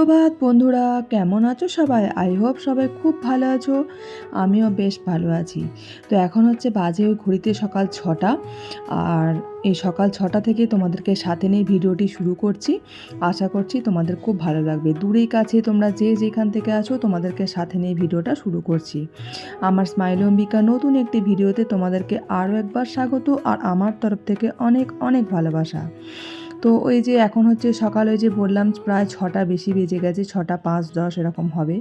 সুপ্রভাত বন্ধুরা, কেমন আছো সবাই? আই হোপ সবাই খুব ভালো আছো। আমিও বেশ ভালো আছি। তো এখন হচ্ছে বাজে ওই ঘড়িতে সকাল ছটা। আর এই সকাল ছটা থেকে তোমাদেরকে সাথে নিয়ে ভিডিওটি শুরু করছি। আশা করছি তোমাদের খুব ভালো লাগবে। দূরেই কাছে তোমরা যে যেখান থেকে আছো, তোমাদেরকে সাথে নিয়ে ভিডিওটা শুরু করছি। আমার স্মাইল অম্বিকা নতুন একটি ভিডিওতে তোমাদেরকে আরও একবার স্বাগত। আর আমার তরফ থেকে অনেক অনেক ভালোবাসা। তো ওই যে এখন হচ্ছে সকাল ওই যে বললাম প্রায় ছটা বেশি বেজে গেছে, ছটা পাঁচ দশ এরকম হবে।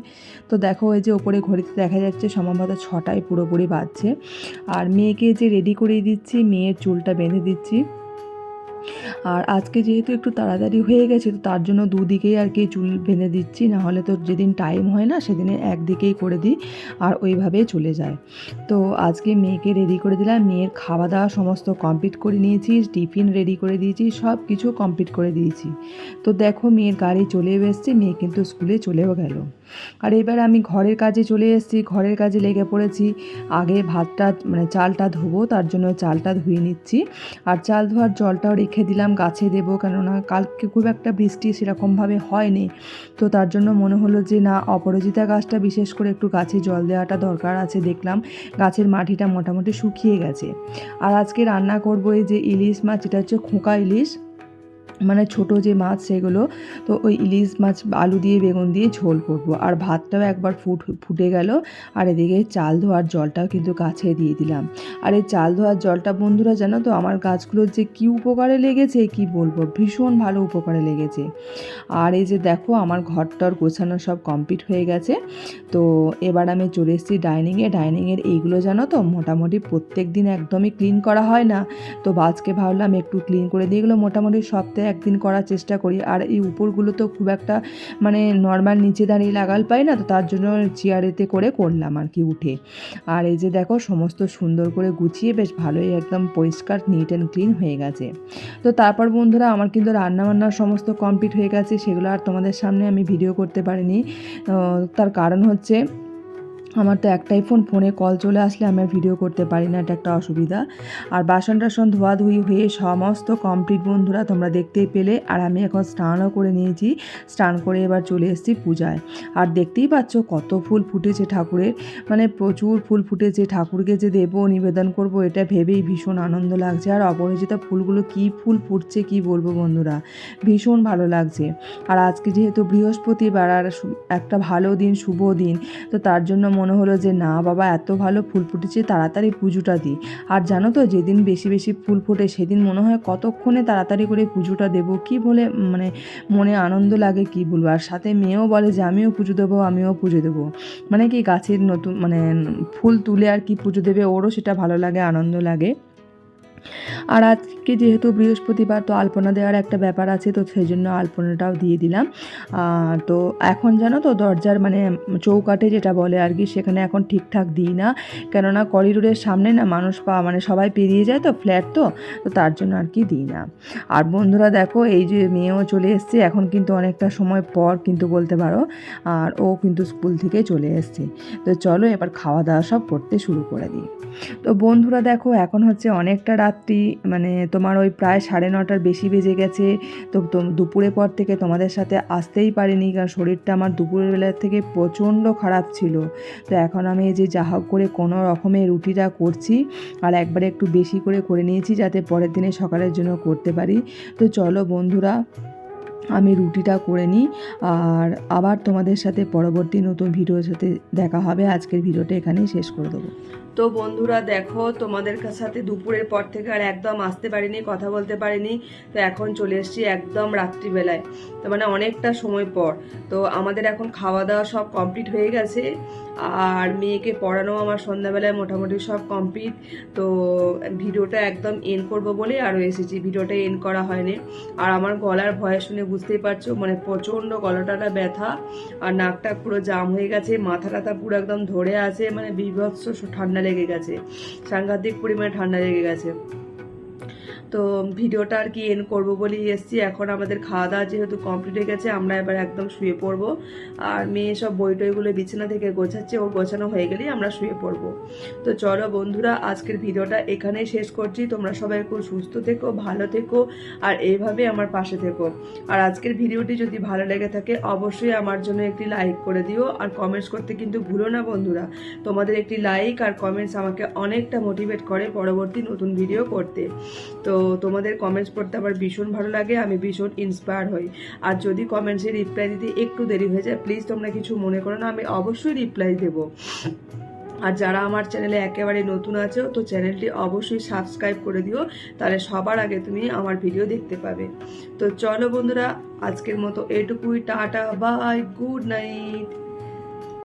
তো দেখো ওই যে ওপরে ঘড়িতে দেখা যাচ্ছে সম্ভবত ছটায় পুরোপুরি বাজছে। আর মেয়েকে যে রেডি করিয়ে দিচ্ছি, মেয়ের চুলটা বেঁধে দিচ্ছি। আর আজকে যেহেতু একটু তাড়াতাড়ি হয়ে গেছে, তো তার জন্য দুদিকেই আর কি চুল বেঁধে দিচ্ছি না হলে তো যেদিন টাইম হয় না, সেদিনে একদিকেই করে দিই আর ওইভাবেই চলে যায়। তো আজকে মেয়েকে রেডি করে দিলাম, মেয়ের খাওয়া দাওয়া সমস্ত কমপ্লিট করে নিয়েছি, টিফিন রেডি করে দিয়েছি সব কিছু কমপ্লিট করে দিয়েছি। তো দেখো মেয়ের গাড়ি চলে এসছে, মেয়ে কিন্তু স্কুলে চলেও গেল। আর এবার আমি ঘরের কাজে চলে এসেছি, ঘরের কাজে লেগে পড়েছি, আগে ভাতটা মানে চালটা ধোবো, তার জন্য চালটা ধুয়ে নিচ্ছি। আর চাল ধোয়ার জলটাও রেখে দিলাম, গাছে দেবো, কেননা কালকে খুব একটা বৃষ্টি সেরকমভাবে হয়নি। তো তার জন্য মনে হলো যে, না, অপরাজিতা গাছটা বিশেষ করে একটু গাছে জল দেওয়াটা দরকার আছে দেখলাম। গাছের মাটিটা মোটামুটি শুকিয়ে গেছে। আর আজকে রান্না করব এই যে ইলিশ মাছ, এটা হচ্ছে খোঁকা ইলিশ। মানে ছোট যে মাছ সেগুলো, তো ওই ইলিশ মাছ, আলু দিয়ে, বেগুন দিয়ে ঝোল করব। আর ভাতটাও একবার ফুট, ফুটে গেল। আর এদিকে চাল ধোয়ার জলটাও কিন্তু গাছে দিয়ে দিলাম। আর এই চাল ধোয়ার জলটা বন্ধুরা জানো তো, আমার গাছগুলোর যে কী উপকারে লেগেছে, কি বলব? ভীষণ ভালো উপকারে লেগেছে। আর এই যে দেখো, আমার ঘরটর গোছানো সব কমপ্লিট হয়ে গেছে। তো এবার আমি চলে এসেছি ডাইনিংয়ে। ডাইনিংয়ের এইগুলো জানো তো, মোটামুটি প্রত্যেক দিন একদমই ক্লিন করা হয় না। তো আজকে ভাবলাম একটু ক্লিন করে দিয়ে এগুলো মোটামুটি সপ্তাহে একদিন করার চেষ্টা করি। আর এই উপরগুলো তো খুব একটা মানে নর্মাল নিচে দাঁড়িয়ে লাগাল পাই না, তো তার জন্য চেয়ারেতে করে করলাম আর কি উঠে। আর এই যে দেখো, সমস্ত সুন্দর করে গুছিয়ে বেশ ভালোই একদম পরিষ্কার নিট অ্যান্ড ক্লিন হয়ে গেছে। তো তারপর বন্ধুরা, আমার কিন্তু রান্নাবান্নার সমস্ত কমপ্লিট হয়ে গেছে, সেগুলো আর তোমাদের সামনে আমি ভিডিও করতে পারিনি। তার কারণ হচ্ছে আমার তো একটাই ফোন ফোনে কল চলে আসলে আমি আর ভিডিও করতে পারি না, এটা একটা অসুবিধা। আর বাসন টাসন ধোয়াধুয়ি হয়ে সমস্ত কমপ্লিট বন্ধুরা তোমরা দেখতেই পেলে, আর আমি এখন স্নানও করে নিয়েছি, স্নান করে এবার চলে এসেছি পূজায়। আর দেখতেই পাচ্ছ কত ফুল ফুটেছে ঠাকুরের মানে প্রচুর ফুল ফুটেছে, ঠাকুরকে যে দেবো, নিবেদন করব, এটা ভেবেই ভীষণ আনন্দ লাগছে। আর অপরিচিত ফুলগুলো কি ফুল ফুটছে কি বলব বন্ধুরা? ভীষণ ভালো লাগছে। আর আজকে যেহেতু বৃহস্পতিবার, আর একটা ভালো দিন, শুভ দিন, তো তার জন্য মনে হলো যে, না বাবা, এত ভালো ফুল ফুটেছে, তাড়াতাড়ি পুজোটা দিই। আর জানো তো, যেদিন বেশি বেশি ফুল ফোটে, সেদিন মনে হয় কতক্ষণে তাড়াতাড়ি করে পুজোটা দেবো, কি বলে মানে মনে আনন্দ লাগে, কি বলব? আর সাথে মেয়েও বলে যে, আমিও পুজো দেবো, আমিও পুজো দেবো। মানে কি, গাছের নতুন মানে ফুল তুলে আর কি পুজো দেবে, ওরও সেটা ভালো লাগে, আনন্দ লাগে। আর আজকে যেহেতু বৃহস্পতিবার, তো আলপনা দেওয়ার একটা ব্যাপার আছে, তো সেই জন্য আলপনাটাও দিয়ে দিলাম। তো এখন জানো তো, দরজার মানে চৌকাটে যেটা বলে আর কি, সেখানে এখন ঠিকঠাক দিই না। কেননা করিডোরের সামনে না মানুষ পা মানে সবাই পেরিয়ে যায় তো, ফ্ল্যাট তো তো তার জন্য আর কি দিই না। আর বন্ধুরা দেখো, এই যে মেয়েও চলে এসছে, এখন কিন্তু অনেকটা সময় পর কিন্তু বলতে পারো, আর ও কিন্তু স্কুল থেকে চলে এসছে। তো চলো এবার খাওয়া দাওয়া সব করতে শুরু করে দিই। তো বন্ধুরা দেখো, এখন হচ্ছে অনেকটা রাত্রি মানে তোমার ওই প্রায় সাড়ে নটার বেশি বেজে গেছে, তো দুপুরের পর থেকে তোমাদের সাথে আসতেই পারিনি, কারণ শরীরটা আমার দুপুরের বেলার থেকে প্রচণ্ড খারাপ ছিল। তো এখন আমি এই যে যা হোক করে কোনো রকমের রুটিটা করছি, আর একবারে একটু বেশি করে করে নিয়েছি যাতে পরের দিনে সকালের জন্য করতে পারি। তো চলো বন্ধুরা, আমি রুটিটা করে নিই, আর আবার তোমাদের সাথে পরবর্তী নতুন ভিডিওর সাথে দেখা হবে। আজকের ভিডিওটা এখানেই শেষ করে দেবো। তো বন্ধুরা দেখো, তোমাদের সাথে দুপুরের পর থেকে আর একদম আসতে পারিনি, কথা বলতে পারিনি। তো এখন চলে এসেছি একদম রাত্রিবেলায়। তো মানে অনেকটা সময় পর। তো আমাদের এখন খাওয়া দাওয়া সব কমপ্লিট হয়ে গেছে। আর মেয়েকে পড়ানো আমার সন্ধ্যাবেলায় মোটামুটি সব কমপ্লিট তো ভিডিওটা একদম এন করব বলে আরও এসেছি। ভিডিওটা এন করা হয়নি। আর আমার গলার ভয় শুনে বুঝতেই পারছ মানে প্রচণ্ড গলাটা ব্যথা আর নাকটা পুরো জাম হয়ে গেছে। মাথা টাথা পুরো একদম ধরে আছে মানে বিভৎস ঠান্ডা লেগে গেছে। সাংঘাতিক পরিমাণে ঠান্ডা লেগে গেছে। তো ভিডিওটা আর কি এন করব বলেই এসছি। এখন আমাদের খাওয়া দাওয়া যেহেতু কমপ্লিট হয়ে গেছে, আমরা এবার একদম শুয়ে পড়ব। আর মেয়ে সব বই টইগুলো বিছানা থেকে গোছাচ্ছে, ওর গোছানো হয়ে গেলেই আমরা শুয়ে পড়ব। তো চলো বন্ধুরা, আজকের ভিডিওটা এখানেই শেষ করছি। তোমরা সবাই খুব সুস্থ থেকো, ভালো থেকো, আর এইভাবে আমার পাশে থেকো। আর আজকের ভিডিওটি যদি ভালো লেগে থাকে, অবশ্যই আমার জন্য একটি লাইক করে দিও। আর কমেন্টস করতে কিন্তু ভুলো না বন্ধুরা। তোমাদের একটি লাইক আর কমেন্টস আমাকে অনেকটা মোটিভেট করে পরবর্তী নতুন ভিডিও করতে। তো তোমাদের কমেন্টস পড়তে আমার ভীষণ ভালো লাগে, আমি ভীষণ ইন্সপায়ার হই। আর যদি কমেন্টসে রিপ্লাই দিতে একটু দেরি হয়ে যায় প্লিজ তোমরা কিছু মনে করো না, আমি অবশ্যই রিপ্লাই দেবো। আর যারা আমার চ্যানেলে একেবারে নতুন আছো, তো চ্যানেলটি অবশ্যই সাবস্ক্রাইব করে দিও, তাহলে সবার আগে তুমি আমার ভিডিও দেখতে পাবে। তো চলো বন্ধুরা, আজকের মতো এটুকুই, টাটা বাই গুড নাইট